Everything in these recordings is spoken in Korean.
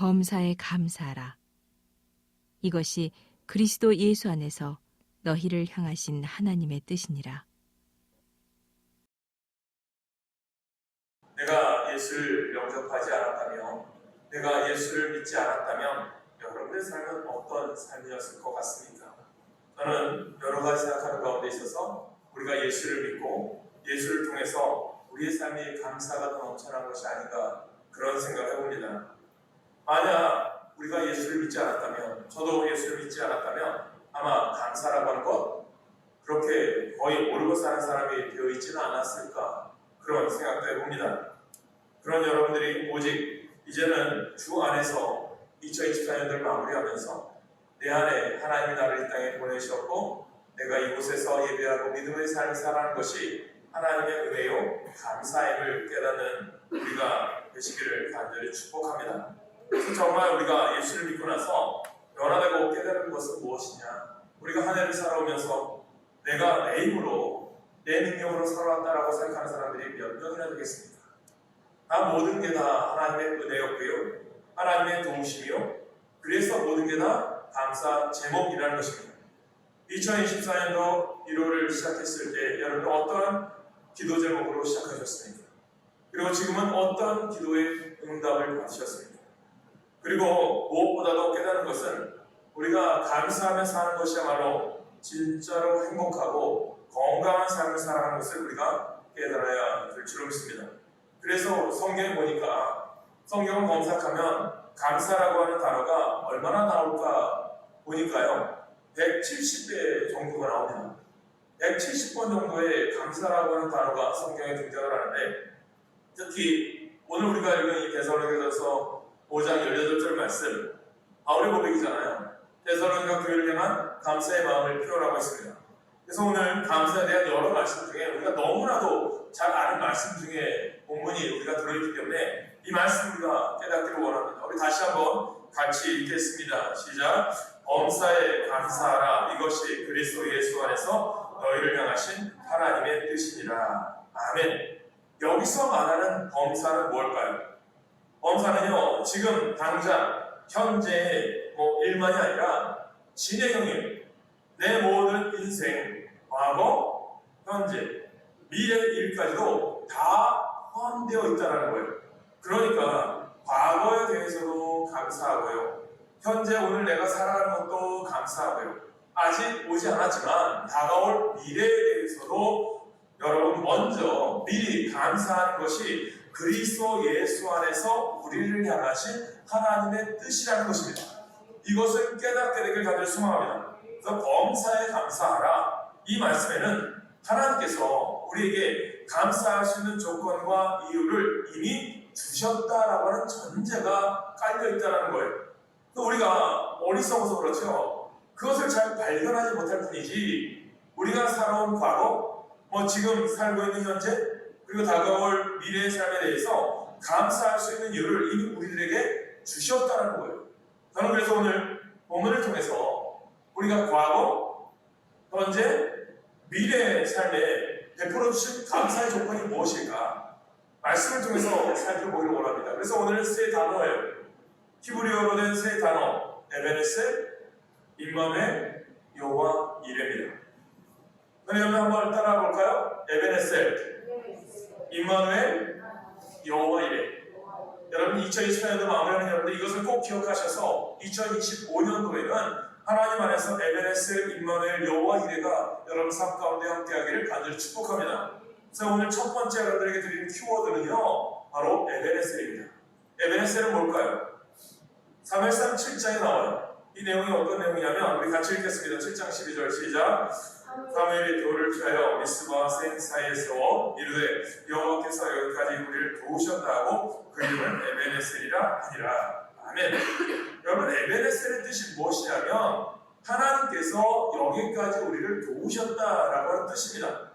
범사에 감사하라. 이것이 그리스도 예수 안에서 너희를 향하신 하나님의 뜻이니라. 내가 예수를 영접하지 않았다면, 내가 예수를 믿지 않았다면 여러분의 삶은 어떤 삶이었을 것 같습니까? 저는 여러 가지 생각하는 가운데 있어서 우리가 예수를 믿고 예수를 통해서 우리의 삶이 감사가 더 넘쳐난 것이 아닌가 그런 생각을 해봅니다. 만약 우리가 예수를 믿지 않았다면, 저도 예수를 믿지 않았다면 아마 감사라고 하는 것 그렇게 거의 모르고 사는 사람이 되어 있지는 않았을까 그런 생각도 해봅니다. 그런 여러분들이 오직 이제는 주 안에서 2024년도를 마무리하면서 내 안에 하나님이 나를 이 땅에 보내셨고 내가 이곳에서 예배하고 믿음의 삶을 살아가는 것이 하나님의 은혜요 감사임을 깨닫는 우리가 되시기를 간절히 축복합니다. 그래서 정말 우리가 예수를 믿고 나서 변화되고 깨달은 것은 무엇이냐? 우리가 한 해를 살아오면서 내가 내 힘으로 내 능력으로 살아왔다라고 생각하는 사람들이 몇 명이나 되겠습니까? 나 모든 게 다 하나님의 은혜였고요. 하나님의 도우심이요. 그래서 모든 게 다 감사 제목이라는 것입니다. 2024년도 1월을 시작했을 때 여러분 어떤 기도 제목으로 시작하셨습니까? 그리고 지금은 어떤 기도의 응답을 받으셨습니까? 그리고 무엇보다도 깨닫는 것은 우리가 감사하며 사는 것이야말로 진짜로 행복하고 건강한 삶을 살아가는 것을 우리가 깨달아야 될 줄로 믿습니다. 그래서 성경에 보니까 성경을 검색하면 감사라고 하는 단어가 얼마나 나올까 보니까요. 170배 정도가 나옵니다. 170번 정도의 감사라고 하는 단어가 성경에 등장을 하는데 특히 오늘 우리가 읽은 이 데살로니가서 5장 18절 말씀 바울의 고백이잖아요. 데살로니가 교회를 향한 감사의 마음을 표현하고 있습니다. 그래서 오늘 감사에 대한 여러 말씀 중에 우리가 너무나도 잘 아는 말씀 중에 본문이 우리가 들어있기 때문에 이 말씀 우리가 깨닫기를 원합니다. 우리 다시 한번 같이 읽겠습니다. 시작. 범사에 감사하라. 이것이 그리스도 예수 안에서 너희를 향하신 하나님의 뜻이니라. 아멘. 여기서 말하는 범사는 뭘까요? 범사는요, 지금 당장 현재 뭐 일만이 아니라 진행형이에요. 내 모든 인생, 과거, 현재, 미래 일까지도 다 포함되어 있다는 거예요. 그러니까 과거에 대해서도 감사하고요. 현재 오늘 내가 살아가는 것도 감사하고요. 아직 오지 않았지만 다가올 미래에 대해서도 여러분 먼저 미리 감사하는 것이 그리스도 예수 안에서 우리를 향하신 하나님의 뜻이라는 것입니다. 이것을 깨닫게 되길 간절히 소망합니다. 그래서 범사에 감사하라. 이 말씀에는 하나님께서 우리에게 감사할 수 있는 조건과 이유를 이미 주셨다라고 하는 전제가 깔려 있다는 거예요. 또 우리가 어리석어서 그렇죠. 그것을 잘 발견하지 못할 뿐이지 우리가 살아온 과거, 뭐 지금 살고 있는 현재, 그리고 다가올 미래의 삶에 대해서 감사할 수 있는 이유를 이미 우리들에게 주셨다는 거예요. 저는 그래서 오늘 본문을 통해서 우리가 과거, 현재, 미래의 삶에 베풀어 주신 감사의 조건이 무엇일까? 말씀을 통해서 살펴보기를 원합니다. 그래서 오늘 세 단어예요. 히브리어로 된 세 단어, 에베네셀, 임마누엘, 여호와 이레입니다. 그럼 한번 따라가 볼까요? 에베네셀, 임마누엘, 여호와 이레. 여러분 2024년도 마무리하는 여러분들 이것을 꼭 기억하셔서 2025년도에는 하나님 안에서 에베네셀, 임마누엘, 여호와 이레가 여러분 삶 가운데 함께하기를 간절히 축복합니다. 그래서 오늘 첫 번째 여러분들에게 드리는 키워드는요 바로 에베네셀입니다. 에베네셀은 뭘까요? 3일상 7장에 나와요. 이 내용이 어떤 내용이냐면 우리 같이 읽겠습니다. 7장 12절 시작. 사무엘이 돌을 피하여 미스바 생 사이에 세워 이르되 여호와께서 여기까지 우리를 도우셨다 하고 그 이름은 에베네셀이라 하니라. 아멘. 여러분 에베네셀의 뜻이 무엇이냐면 하나님께서 여기까지 우리를 도우셨다라고 하는 뜻입니다.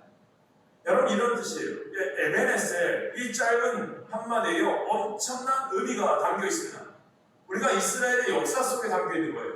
여러분 이런 뜻이에요. 예, 에베네셀 이 짧은 한마디에요 엄청난 의미가 담겨 있습니다. 우리가 이스라엘의 역사 속에 담겨 있는 거예요.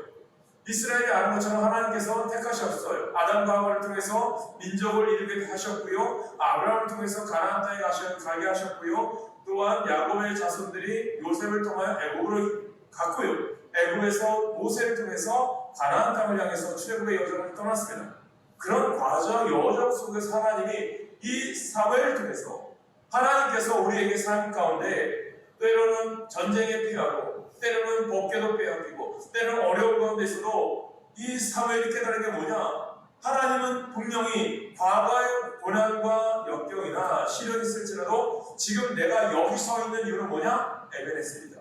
이스라엘이 아는 것처럼 하나님께서 택하셨어요. 아담과 하와를 통해서 민족을 이루게 하셨고요. 아브라함을 통해서 가나안 땅에 가게 하셨고요. 또한 야곱의 자손들이 요셉을 통하여 애굽으로 갔고요. 애굽에서 모세를 통해서 가나안 땅을 향해서 출애굽의 여정을 떠났습니다. 그런 과정 여정 속에서 하나님이 이 사회를 통해서 하나님께서 우리에게 삶 가운데 때로는 전쟁에 피하고 때로는 법궤도 빼앗기고 때로는 어려운 가운데 있어도 이 사회를 깨달은 게 뭐냐? 하나님은 분명히 과거의 고난과 역경이나 시련이 있을지라도 지금 내가 여기 서 있는 이유는 뭐냐? 에베네스입니다.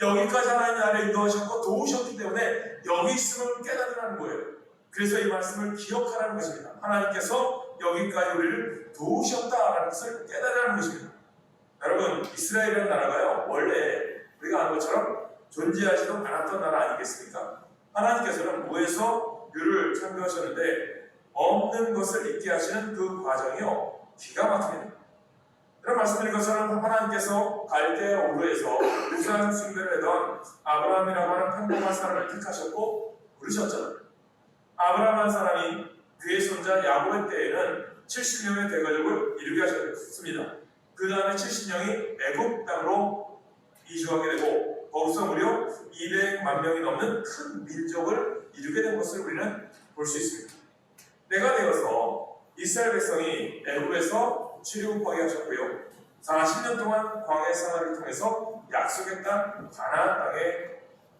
여기까지 하나님 나를 인도하셨고 도우셨기 때문에 여기 있음을 깨달으라는 거예요. 그래서 이 말씀을 기억하라는 것입니다. 하나님께서 여기까지 우리를 도우셨다라는 것을 깨달으라는 것입니다. 여러분, 이스라엘이라는 나라가요, 원래 우리가 아는 것처럼 존재하지도 않았던 나라 아니겠습니까? 하나님께서는 무에서 유를 창조하셨는데 없는 것을 있게 하시는 그 과정이요, 기가 막힙니다. 이런 말씀드린 것처럼 하나님께서 갈대아 우르에서 우상 숭배를 하던 아브라함이라고 하는 평범한 사람을 택하셨고 부르셨잖아요. 아브라함 한 사람이 그의 손자 야곱의 때에는 70명의 대가족을 이루게 하셨습니다. 그 다음에 70명이 애굽 땅으로 이주하게 되고 거기서 무려 200만 명이 넘는 큰 민족을 이루게 된 것을 우리는 볼 수 있습니다. 때가 되어서 이스라엘 백성이 애굽에서 출애굽하게 하셨고요. 40년 동안 광해 생활을 통해서 약속의 땅 가나안 땅에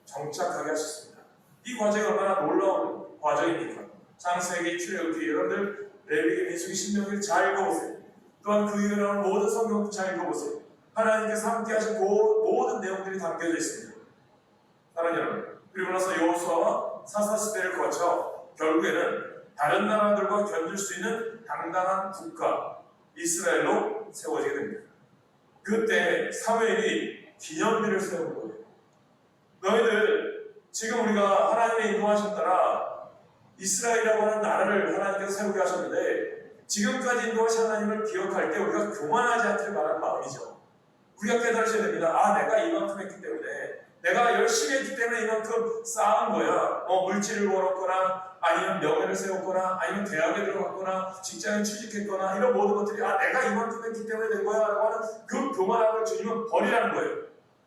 정착하게 하셨습니다. 이 과정이 얼마나 놀라운 과정입니까? 창세기 출애굽기 여러분들 레위기 민수기 신명기를 잘 읽어보세요. 또한 그 이후에 나오는 모든 성경도 잘 읽어보세요. 하나님께서 함께 하신 그 모든 내용들이 담겨져 있습니다. 사랑하는 여러분, 그리고 나서 여호수아와 사사 시대를 거쳐 결국에는 다른 나라들과 견줄 수 있는 당당한 국가 이스라엘로 세워지게 됩니다. 그때 사무엘이 기념비를 세운 거예요. 너희들 지금 우리가 하나님의 인도하신 따라 이스라엘이라고 하는 나라를 하나님께서 세우게 하셨는데 지금까지 인도하신 하나님을 기억할 때 우리가 교만하지 않기를 바라는 마음이죠. 우리가 깨달으셔야 됩니다. 아, 내가 이만큼 했기 때문에 내가 열심히 했기 때문에 이만큼 쌓은 거야. 뭐 물질을 벌었거나 아니면 명예를 세웠거나 아니면 대학에 들어갔거나 직장에 취직했거나 이런 모든 것들이 아 내가 이만큼 했기 때문에 된 거야 라고 하는 그 교만함을 주님은 버리라는 거예요.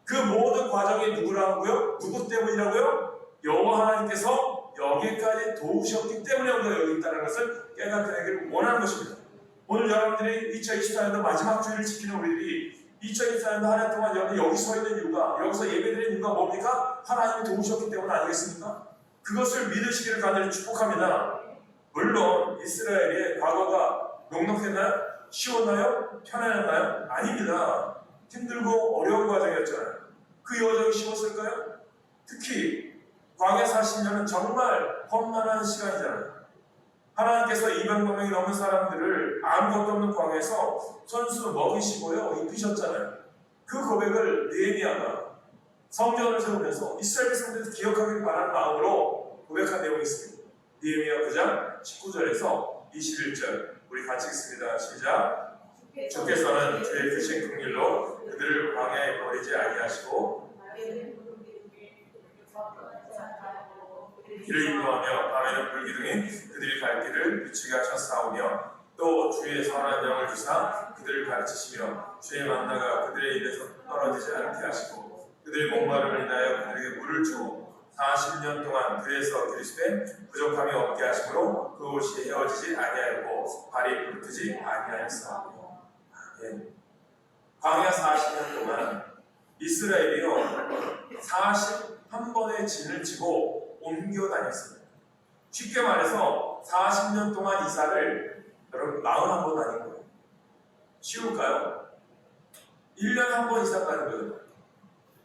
그 모든 과정이 누구라고요? 누구 때문이라고요? 여호와 하나님께서 여기까지 도우셨기 때문에 우리가 여기 있다는 것을 깨닫게 되기를 원하는 것입니다. 오늘 여러분들이 2024년도 마지막 주일을 지키는 우리들이 2024년도 한 해 동안 여기, 여기 서 있는 이유가 여기서 예배드리는 이유가 뭡니까? 하나님이 도우셨기 때문 아니겠습니까? 그것을 믿으시기를 간절히 축복합니다. 물론 이스라엘의 과거가 녹록했나요? 쉬웠나요? 편안했나요? 아닙니다. 힘들고 어려운 과정이었잖아요. 그 여정이 쉬웠을까요? 특히 광야 40년은 정말 험난한 시간이잖아요. 하나님께서 200만 명이 넘는 사람들을 아무것도 없는 광야에서 선수로 먹이시고요 입히셨잖아요. 그 고백을 느헤미야가 성전을 세우면서 이스라엘 백성들이 기억하길 바라는 마음으로 고백한 내용이 있습니다. 느헤미야 9장 19절에서 21절 우리 같이 읽습니다. 시작. 주께서는 주의 크신 긍휼로 그들을 광야에 버리지 아니하시고 길을 인도하며 밤에는 불기둥이 그들이 갈 길을 비추게 하셨사오며 또 주의 선한 영을 주사 그들을 가르치시며 주의 만나가 그들의 입에서 떨어지지 않게 하시고 그들의 목마름을 인하여 그들에게 물을 주고 40년 동안 그에서 그리스도에 부족함이 없게 하심으로 그 옷이 헤어지지 아니하였고 발이 불트지 아니하였사오며 아멘. 광야 40년 동안 이스라엘이요 41번의 진을 치고 옮겨 다녔습니다. 쉽게 말해서 40년 동안 이사를 여러분 41번 다닌 거예요. 쉬울까요? 1년에 한번 이사 가는 거예요.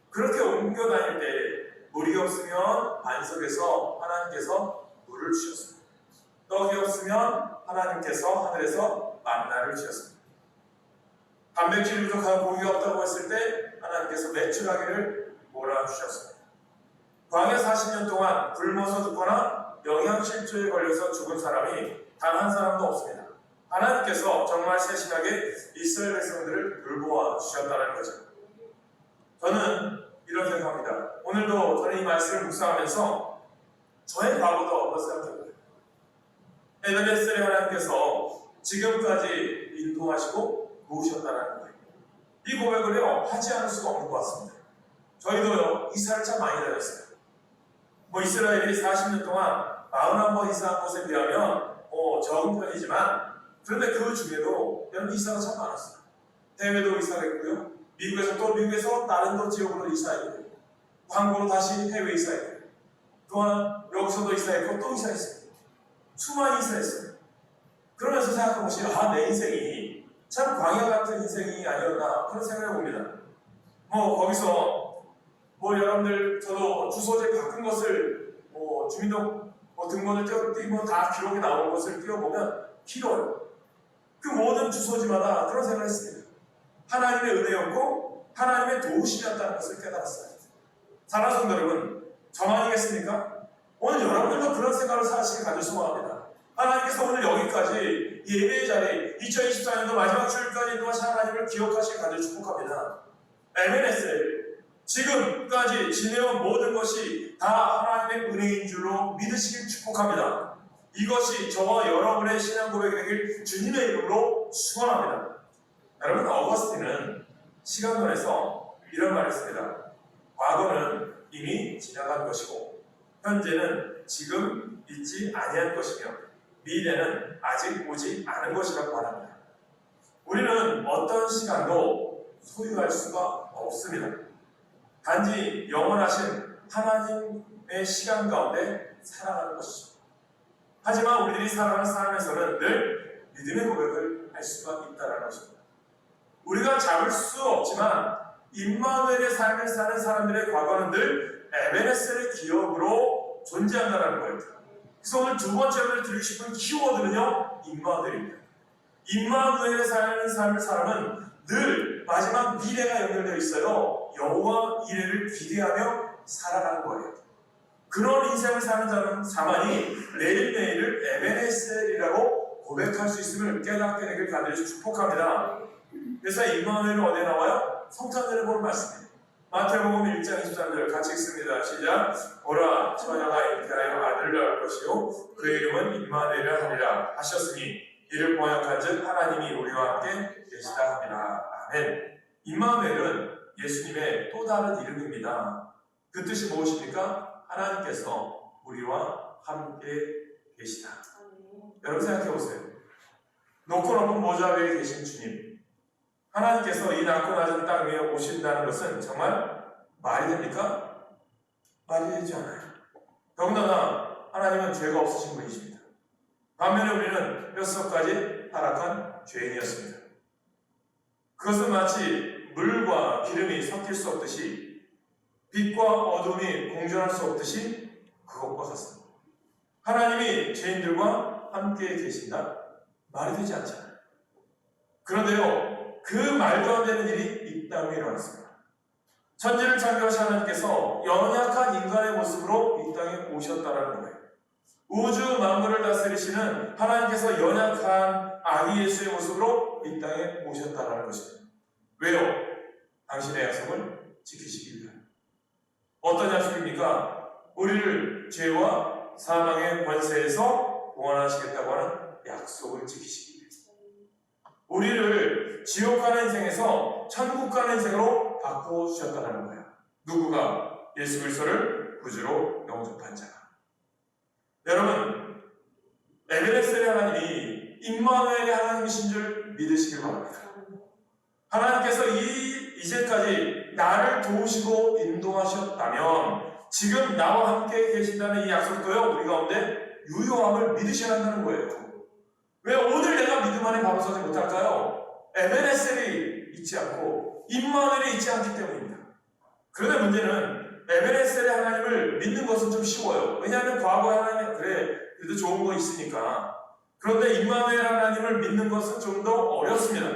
그렇게 옮겨 다닐 때 물이 없으면 반석에서 하나님께서 물을 주셨습니다. 떡이 없으면 하나님께서 하늘에서 만나를 주셨습니다. 단백질 부족한 고기가 없다고 했을 때 하나님께서 매출하기를 몰아주셨습니다. 광야 40년 동안 굶어서 죽거나 영양실조에 걸려서 죽은 사람이 단 한 사람도 없습니다. 하나님께서 정말 세심하게 이스라엘 백성들을 돌보아 주셨다는 거죠. 저는 이런 생각합니다. 오늘도 저는 이 말씀을 묵상하면서 저의 과거도 한번 생각해보세요. 에베네스의 하나님께서 지금까지 인도하시고 도우셨다는 거예요. 이 고백을요 하지 않을 수가 없는 것 같습니다. 저희도요 이사를 참 많이 다녔어요. 뭐 이스라엘이 40년 동안 41번 이사한 것에 비하면 뭐 적은 편이지만 그런데 그 중에도 여러분 이사가 참 많았어요. 해외도 이사했고요. 미국에서 또 미국에서 다른 또 지역으로 이사했고 한국으로 다시 해외 이사했고 또한 여기서도 이사했고 또 이사했어요. 수많이 이사했어요. 그러면서 생각해보시 아 내 인생이 참 광야 같은 인생이 아니었나 그런 생각을 봅니다. 뭐 거기서 뭐 여러분들 저도 주소지 바꾼 것을 뭐 주민등 뭐 등본을 띄워 띄면 다 기록이 나오는 것을 띄워보면 길어요. 그 모든 주소지마다 그런 생각을 했습니다. 하나님의 은혜였고 하나님의 도우심이었다는 것을 깨달았어요. 사랑하는 여러분, 저만이겠습니까? 오늘 여러분들도 그런 생각을 사실 가질 소원합니다. 하나님께서 오늘 여기까지 예배의 자리 2024년도 마지막 주일까지 인도하신 하나님을 기억하시길 간절히 축복합니다. 에베네스 지금까지 지내온 모든 것이 다 하나님의 은혜인 줄로 믿으시길 축복합니다. 이것이 저와 여러분의 신앙 고백이 되길 주님의 이름으로 축원합니다. 여러분 어거스틴은 시간론에서 이런 말을 했습니다. 과거는 이미 지나간 것이고 현재는 지금 있지 아니한 것이며 미래는 아직 오지 않은 것이라고 말합니다. 우리는 어떤 시간도 소유할 수가 없습니다. 단지 영원하신 하나님의 시간 가운데 살아가는 것이죠. 하지만 우리들이 살아가는 삶에서는 늘 믿음의 고백을 할 수가 있다는 것입니다. 우리가 잡을 수 없지만 임마누엘의 삶을 사는 사람들의 과거는 늘 에베네셀의 기억으로 존재한다는 거예요. 그래서 오늘 두 번째 로 드리고 싶은 키워드는요, 임마누엘입니다. 임마누엘의 사는 삶을 사람은 늘 마지막 미래가 연결되어 있어요. 여호와 이래를 기대하며 살아가는 거예요. 그런 인생을 사는 자는 자만이 내일내일을 에베네셀이라고 고백할 수 있음을 깨닫게 되길 간절히 축복합니다. 그래서 임마누엘은 어디에 나와요? 성탄절에 보는 말씀입니다. 마태복음 1장 23절 같이 읽습니다. 시작. 보라 처녀가 잉태하여 아들을 낳을 것이요 그의 이름은 임마누엘이라 하리라 하셨으니 이를 번역한즉 하나님이 우리와 함께 계시다 합니다. 아멘. 임마누엘은 예수님의 또 다른 이름입니다. 그 뜻이 무엇입니까? 하나님께서 우리와 함께 계시다. 여러분 생각해 보세요. 놓고 높은 모자 위에 계신 주님. 하나님께서 이 낮고 낮은 땅 위에 오신다는 것은 정말 말이 됩니까? 말이 되지 않아요. 더군다나 하나님은 죄가 없으신 분이십니다. 반면에 우리는 뼛속까지 타락한 죄인이었습니다. 그것은 마치 물과 기름이 섞일 수 없듯이 빛과 어둠이 공존할 수 없듯이 그것과 같습니다. 하나님이 죄인들과 함께 계신다? 말이 되지 않잖아요. 그런데요, 그 말도 안 되는 일이 이 땅에 일어났습니다. 천지를 창조하신 하나님께서 연약한 인간의 모습으로 이 땅에 오셨다라는 거예요. 우주 만물을 다스리시는 하나님께서 연약한 아기 예수의 모습으로 이 땅에 오셨다라는 것입니다. 왜요? 당신의 약속을 지키시기 위하여. 어떤 약속입니까? 우리를 죄와 사망의 권세에서 구원하시겠다고 하는 약속을 지키시기 위해서. 우리를 지옥 가는 인생에서 천국 가는 인생으로 바꿔 주셨다는 거예요. 누구가 예수 그리스도를 구주로 영접한 자가. 여러분, 에베레스의 하나님이 임마누엘의 하나님이신 줄 믿으시길 바랍니다. 하나님께서 이 이제까지 나를 도우시고 인도하셨다면 지금 나와 함께 계신다는 이 약속도요 우리 가운데 유효함을 믿으셔야 한다는 거예요. 왜 오늘 내가 믿음 안에 감서지 못할까요? 에베레셀이 있지 않고 임마누엘이 있지 않기 때문입니다. 그런데 문제는 에베레셀의 하나님을 믿는 것은 좀 쉬워요. 왜냐하면 과거의 하나님 그래 그래도 좋은 거 있으니까. 그런데 임마누엘 하나님을 믿는 것은 좀 더 어렵습니다.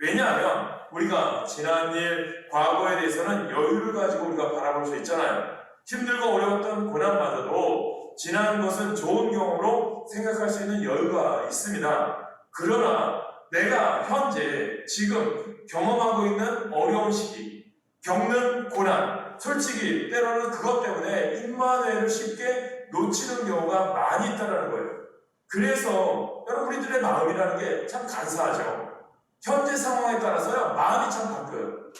왜냐하면 우리가 지난 일, 과거에 대해서는 여유를 가지고 우리가 바라볼 수 있잖아요. 힘들고 어려웠던 고난마저도 지난 것은 좋은 경험으로 생각할 수 있는 여유가 있습니다. 그러나 내가 현재 지금 경험하고 있는 어려운 시기, 겪는 고난, 솔직히 때로는 그것 때문에 임마누엘을 쉽게 놓치는 경우가 많이 있다는 거예요. 그래서 여러분 우리들의 마음이라는 게 참 간사하죠. 현재 상황에 따라서요 마음이 참 바뀌어요.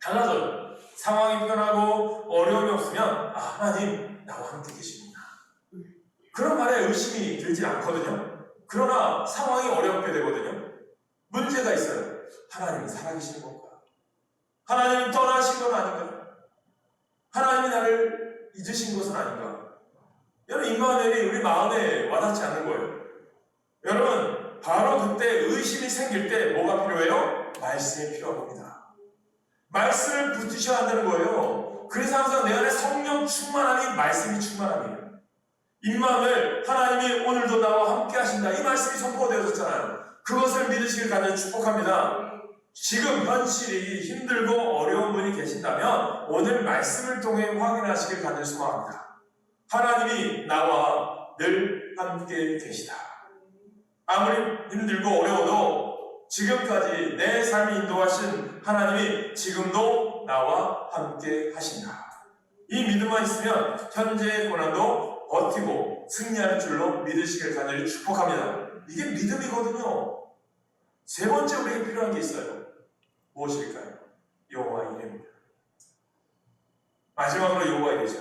달라져요. 상황이 편하고 어려움이 없으면 아 하나님 나와 함께 계시구나. 그런 말에 의심이 들지 않거든요. 그러나 상황이 어렵게 되거든요. 문제가 있어요. 하나님이 살아계시는 건가? 하나님이 떠나신 건 아닌가? 하나님이 나를 잊으신 것은 아닌가? 여러분 임마누엘이 우리 마음에 와닿지 않는 거예요. 여러분 바로 그때 의심이 생길 때 뭐가 필요해요? 말씀이 필요한 겁니다. 말씀을 붙이셔야 한다는 거예요. 그래서 항상 내 안에 성령 충만함이 말씀이 충만함이에요. 임마누엘 하나님이 오늘도 나와 함께 하신다. 이 말씀이 선포되어졌잖아요. 그것을 믿으시길 간절히 축복합니다. 지금 현실이 힘들고 어려운 분이 계신다면 오늘 말씀을 통해 확인하시길 간절히 소망합니다. 하나님이 나와 늘 함께 계시다. 아무리 힘들고 어려워도 지금까지 내 삶을 인도하신 하나님이 지금도 나와 함께 하신다. 이 믿음만 있으면 현재의 고난도 버티고 승리하는 줄로 믿으시길 간절히 축복합니다. 이게 믿음이거든요. 세 번째 우리에게 필요한 게 있어요. 무엇일까요? 여호와 이름입니다. 마지막으로 여호와 이르자.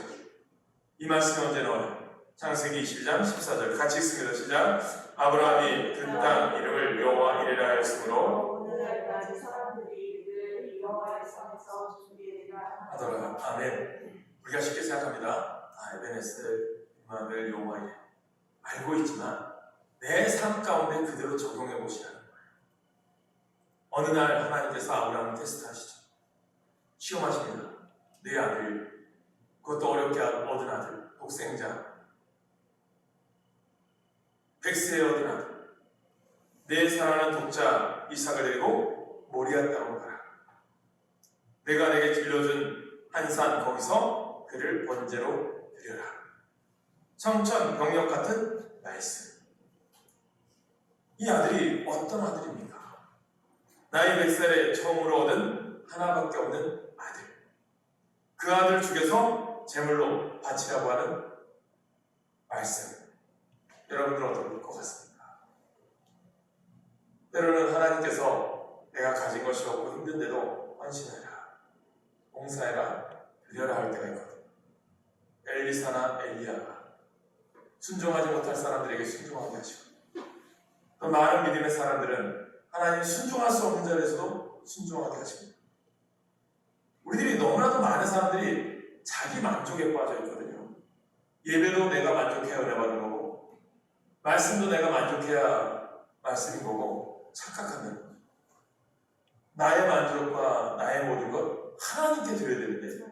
이 말씀이 언제 나와요? 창세기 22장 14절 같이 읽습니다. 시작. 아브라함이 그 땅 이름을 여호와 이레라 하였으므로 오늘날까지 사람들이 늘 여호와의 성에서 준비되라 하더라. 아멘. 우리가 쉽게 생각합니다. 아, 에베네스, 이마벨, 여호와 이레. 알고 있지만 내 삶 가운데 그대로 적용해 보시라는 거예요. 어느 날 하나님께서 아브라함을 테스트하시죠. 시험하십니다. 내 아들, 그것도 어렵게 얻은 아들, 독생자, 백세에 얻은 아들, 내 사랑하는 독자 이삭을 데리고 모리아 땅으로 가라. 내가 내게 들려준 한 산 거기서 그를 번제로 드려라. 청천 병력 같은 말씀. 이 아들이 어떤 아들입니까? 나이 100살에 처음으로 얻은 하나밖에 없는 아들. 그 아들 죽여서 제물로 바치라고 하는 말씀. 여러분들 어떨 것 같습니까? 때로는 하나님께서 내가 가진 것이 없고 힘든데도 헌신해라. 봉사해라. 드려라 할 때가 있거든. 엘리사나 엘리야가 순종하지 못할 사람들에게 순종하게 하시고 또 많은 믿음의 사람들은 하나님 순종할 수 없는 자리에서도 순종하게 하십니다. 우리들이 너무나도 많은 사람들이 자기 만족에 빠져 있거든요. 예배도 내가 만족해야 은혜 받는 거고, 말씀도 내가 만족해야 말씀인 거고, 착각하는 나의 만족과 나의 모든 것 하나님께 드려야 되는데,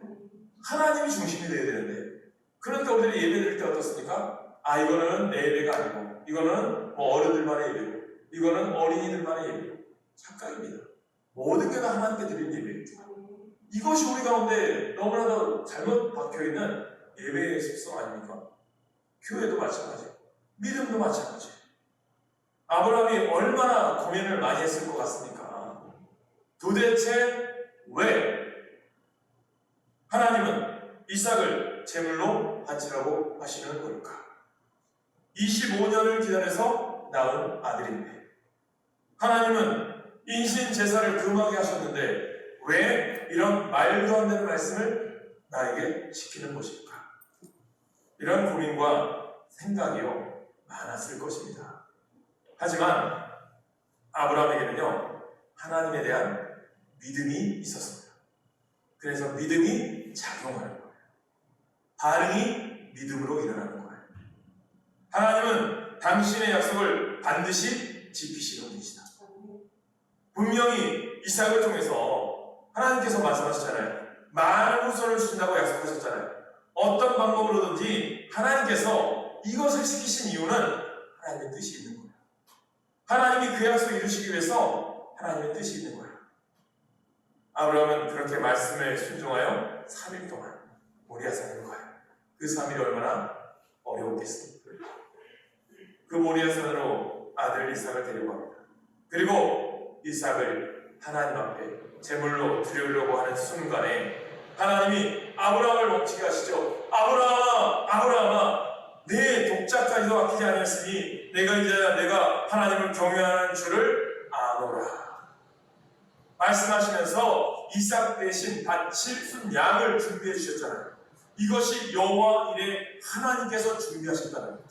하나님이 중심이 되어야 되는데, 그러니까 우리들이 예배 드릴 때 어떻습니까? 아, 이거는 내 예배가 아니고, 이거는 뭐 어른들만의 예배고, 이거는 어린이들만의 예배고, 착각입니다. 모든 게 다 하나님께 드리는 예배입니다. 이것이 우리 가운데 너무나도 잘못 박혀 있는 예배의 습성 아닙니까? 교회도 마찬가지, 믿음도 마찬가지. 아브라함이 얼마나 고민을 많이 했을 것 같습니까? 도대체 왜 하나님은 이삭을 제물로 바치라고 하시는 걸까? 25년을 기다려서 낳은 아들인데 하나님은 인신 제사를 금하게 하셨는데 왜 이런 말도 안 되는 말씀을 나에게 시키는 것일까? 이런 고민과 생각이요 많았을 것입니다. 하지만 아브라함에게는요 하나님에 대한 믿음이 있었습니다. 그래서 믿음이 작용하는 거예요. 반응이 믿음으로 일어나는 거예요. 하나님은 당신의 약속을 반드시 지키시는 분이시다. 분명히 이삭을 통해서 하나님께서 말씀하셨잖아요. 많은 후손을 주신다고 약속하셨잖아요. 어떤 방법으로든지 하나님께서 이것을 시키신 이유는 하나님의 뜻이 있는 거예요. 하나님이 그 약속을 이루시기 위해서 하나님의 뜻이 있는 거예요. 아브라함은 그렇게 말씀에 순종하여 3일 동안 모리아산으로 가요. 그 3일이 얼마나 어려웠겠습니까? 그 모리아산으로 아들 이삭을 데리고 갑니다. 그리고 이삭을 하나님 앞에 제물로 드리려고 하는 순간에 하나님이 아브라함을 멈추게 하시죠. 아브라함아, 아브라함아, 내 독자까지도 아끼지 아니었으니 내가 이제 내가 하나님을 경외하는 줄을 아노라. 말씀하시면서 이삭 대신 바칠 순 양을 준비해 주셨잖아요. 이것이 여호와 일에 하나님께서 준비하셨다는 겁니다.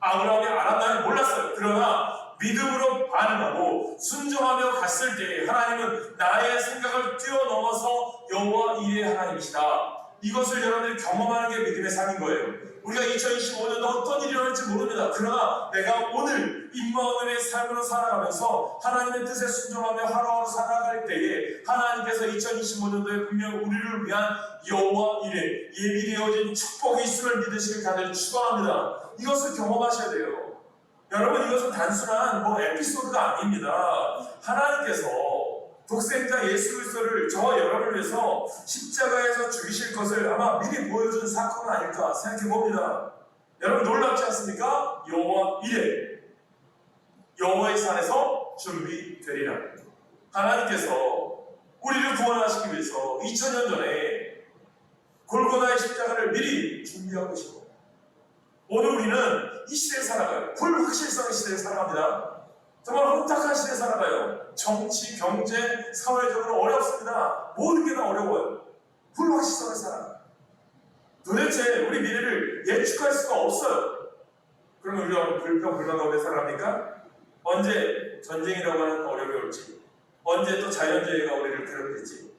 아브라함이 알았나요? 몰랐어요. 그러나 믿음으로 반응하고 순종하며 갔을 때 하나님은 나의 생각을 뛰어넘어서 여호와 일의 하나님이시다. 이것을 여러분들이 경험하는 게 믿음의 삶인 거예요. 우리가 2025년도 어떤 일이 일어날지 모릅니다. 그러나 내가 오늘 임마누엘의 삶으로 살아가면서 하나님의 뜻에 순종하며 하루하루 살아갈 때에 하나님께서 2025년도에 분명 우리를 위한 여호와 일에 예비되어진 축복이 있음을 믿으시길 간절히 축원합니다. 이것을 경험하셔야 돼요. 여러분 이것은 단순한 뭐 에피소드가 아닙니다. 하나님께서 독생자 예수 그리스도를 저와 여러분을 위해서 십자가에서 죽이실 것을 아마 미리 보여준 사건은 아닐까 생각해 봅니다. 여러분 놀랍지 않습니까? 여호와 이래 여호와의 산에서 준비되리라. 하나님께서 우리를 구원하시기 위해서 2000년 전에 골고다의 십자가를 미리 준비하고 계시고 오늘 우리는 이 시대에 살아가요. 불확실성의 시대에 살아갑니다. 정말 혼탁한 시대에 살아가요. 정치, 경제, 사회적으로 어렵습니다. 모든 게 다 어려워요. 불확실성에 살아가요. 도대체 우리 미래를 예측할 수가 없어요. 그러면 우리가 불평, 불만 가운데 살아갑니까? 언제 전쟁이라고 하는 어려움이 올지, 언제 또 자연재해가 우리를 괴롭힐지.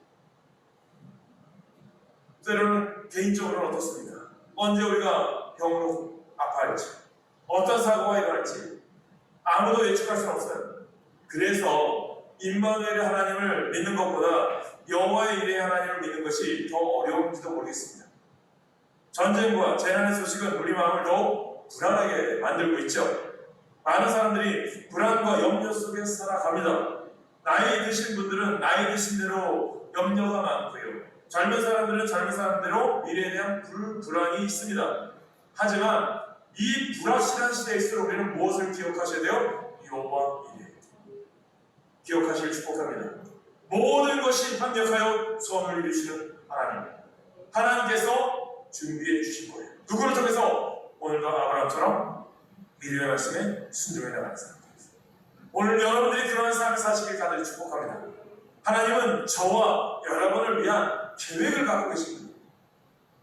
때로는 개인적으로는 어떻습니까? 언제 우리가 병으로 아파할지, 어떤 사고가 일어날지, 아무도 예측할 수는 없어요. 그래서 임마누엘의 하나님을 믿는 것보다 여호와의 일의 하나님을 믿는 것이 더 어려운지도 모르겠습니다. 전쟁과 재난의 소식은 우리 마음을 더 불안하게 만들고 있죠. 많은 사람들이 불안과 염려 속에 살아갑니다. 나이 드신 분들은 나이 드신 대로 염려가 많고요. 젊은 사람들은 젊은 사람대로 미래에 대한 불, 불안이 있습니다. 하지만 이 불확실한 시대일수록 우리는 무엇을 기억하셔야 돼요? 여호와 이래. 기억하시길 축복합니다. 모든 것이 합력하여 소원을 이루시는 하나님. 하나님께서 준비해 주신 거예요. 누구를 통해서? 오늘도 아브라함처럼 미래의 말씀에 순종해 나가는 사람. 오늘 여러분들이 그러한 삶을 사시길 간절히 축복합니다. 하나님은 저와 여러분을 위한 계획을 갖고 계십니다.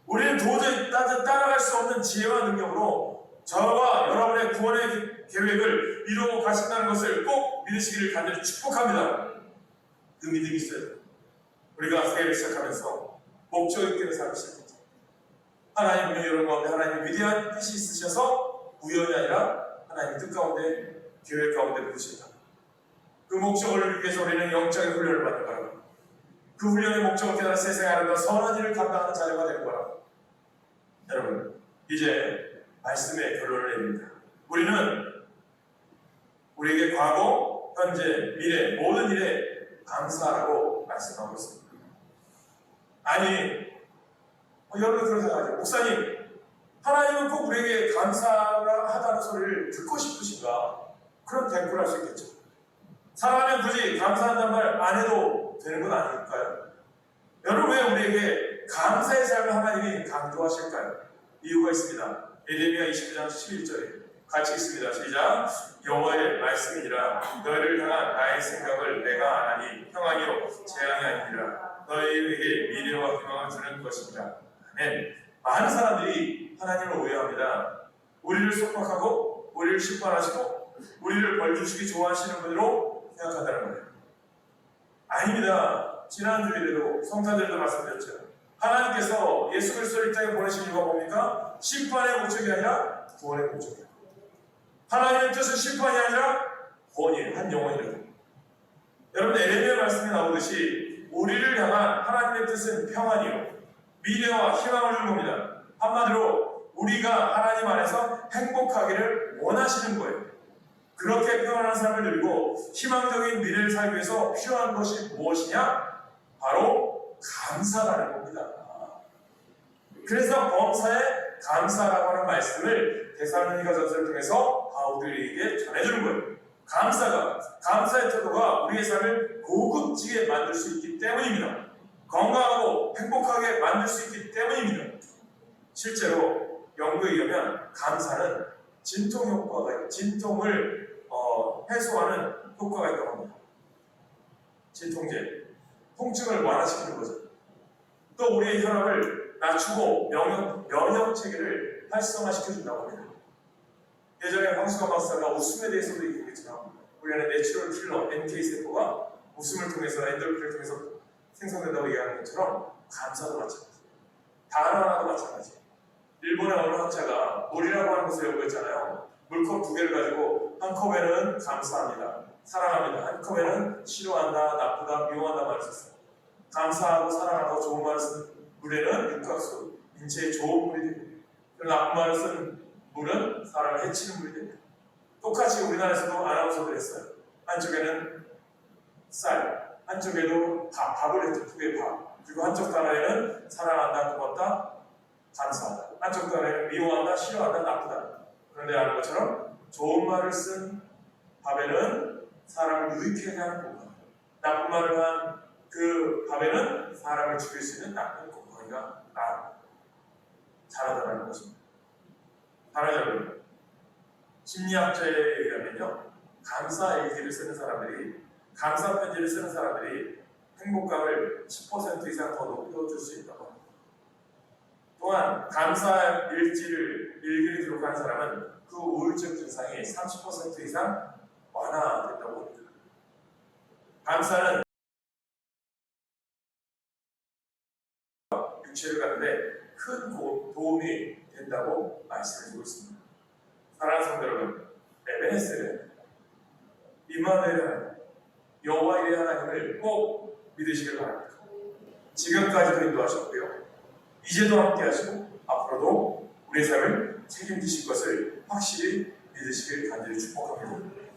우리는 도저히 따- 따라갈 수 없는 지혜와 능력으로 저와 여러분의 구원의 계획을 이루어 가신다는 것을 꼭 믿으시기를 간절히 축복합니다. 그 믿음이 있어야 돼요. 우리가 새해를 시작하면서 목적 있게 살기 시작했죠. 하나님은 여러분 가운데 하나님의 위대한 뜻이 있으셔서 우연이 아니라 하나님의 뜻 가운데 계획 가운데 부르신다. 그 목적을 위해서 우리는 영적인 훈련을 받는 거라고. 그 훈련의 목적을 깨달아 세상에 아름다운 선한 일을 감당하는 자녀가 되는 거라고. 여러분, 이제 말씀의 결론을 내립니다. 우리는 우리에게 과거, 현재, 미래 모든 일에 감사하라고 말씀하고 있습니다. 아니, 어, 여러분 그런 생각하죠. 목사님, 하나님은 꼭 우리에게 감사하다는 소리를 듣고 싶으신가? 그럼 댓글 할수 있겠죠. 사랑하면 굳이 감사한다는 말 안 해도 되는 건 아닐까요? 여러분 왜 우리에게 감사의 삶을 하나님이 강조하실까요? 이유가 있습니다. 예레미야 29장 11절에 같이 있습니다. 시작. 여호와의 말씀이니라 너희를 향한 나의 생각을 내가 아나니 평안이요 재앙이 아니니라 너희에게 미래와 희망을 주는 것이니라. 아멘. 많은 사람들이 하나님을 오해합니다. 우리를 속박하고 우리를 심판하시고 우리를 벌주시기 좋아하시는 분으로 생각한다는 거예요. 아닙니다. 지난 주일에도 성사들도 말씀드렸죠. 하나님께서 예수 그리스도를 이 땅에 보내신 이유가 뭡니까? 심판의 목적이 아니라 구원의 목적이에요. 하나님의 뜻은 심판이 아니라 구원이에요. 한 영혼이라도. 여러분 에레미야 말씀에 나오듯이 우리를 향한 하나님의 뜻은 평안이요. 미래와 희망을 주는 겁니다. 한마디로 우리가 하나님 안에서 행복하기를 원하시는 거예요. 그렇게 평안한 삶을 누리고 희망적인 미래를 살기 위해서 필요한 것이 무엇이냐? 바로 감사라는 겁니다. 그래서 범사에 감사라고 하는 말씀을 대사로니가 전서를 통해서 바울들에게 전해주는 거예요. 감사가 감사의 태도가 우리의 삶을 고급지게 만들 수 있기 때문입니다. 건강하고 행복하게 만들 수 있기 때문입니다. 실제로 연구에 의하면 감사는 진통 효과가 있- 진통을 어, 해소하는 효과가 있다고 합니다. 진통제. 통증을 완화시키는 거죠. 또 우리의 혈압을 낮추고 면역, 면역 체계를 활성화시켜 준다고 합니다. 예전에 황수관 박사가 웃음에 대해서도 얘기했지만 우리 안에 내추럴 킬러 NK 세포가 웃음을 통해서 엔돌핀을 통해서 생성된다고 얘기하는 것처럼 감사도 마찬가지. 단어 하나도 마찬가지. 일본의 어느 학자가 물이라고 하는 것을 연구했잖아요. 물컵 두 개를 가지고 한 컵에는 감사합니다, 사랑합니다. 한 컵에는 싫어한다, 나쁘다, 미워한다 말을 썼어요. 감사하고 사랑하고 좋은 말을 쓴 물에는 육각수, 인체에 좋은 물이 됩니다. 나쁜 말을 쓴 물은 사람을 해치는 물이 됩니다. 똑같이 우리나라에서도 아나운서들 했어요. 한쪽에는 쌀, 한쪽에도 밥, 밥을 했죠. 두 개의 밥. 그리고 한쪽 단어에는 사랑한다, 고맙다, 감사하다. 한쪽 단어에는 미워한다, 싫어한다, 나쁘다. 그런데 아는 것처럼 좋은 말을 쓴 밥에는 사람을 유익하게 하는 건강. 나쁜 말을 한그 밥에는 사람을 죽일 수 있는 나쁜 건강이가 나 잘하다라는 것입니다. 말하자면 심리학자에 의하면요 감사 일기를 쓰는 사람들이 감사 편지를 쓰는 사람들이 행복감을 10% 이상 더 높여줄 수 있다고 합니다. 또한 감사 일지를 일기를 기록하는 사람은 그 우울증 증상이 30% 이상 완화된다 고 합니다. 감사는 육체를 가는데 큰 고- 도움이 된다고 말씀해주고 있습니다. 사랑하는 성도 여러분, 에베네스는 이마누엘의 하나님, 여호와의 하나님을 꼭 믿으시길 바랍니다. 지금까지도 인도하셨고요. 이제도 함께 하시고 앞으로도 우리의 삶을 책임지실 것을 확실히 믿으시길 간절히 축복합니다.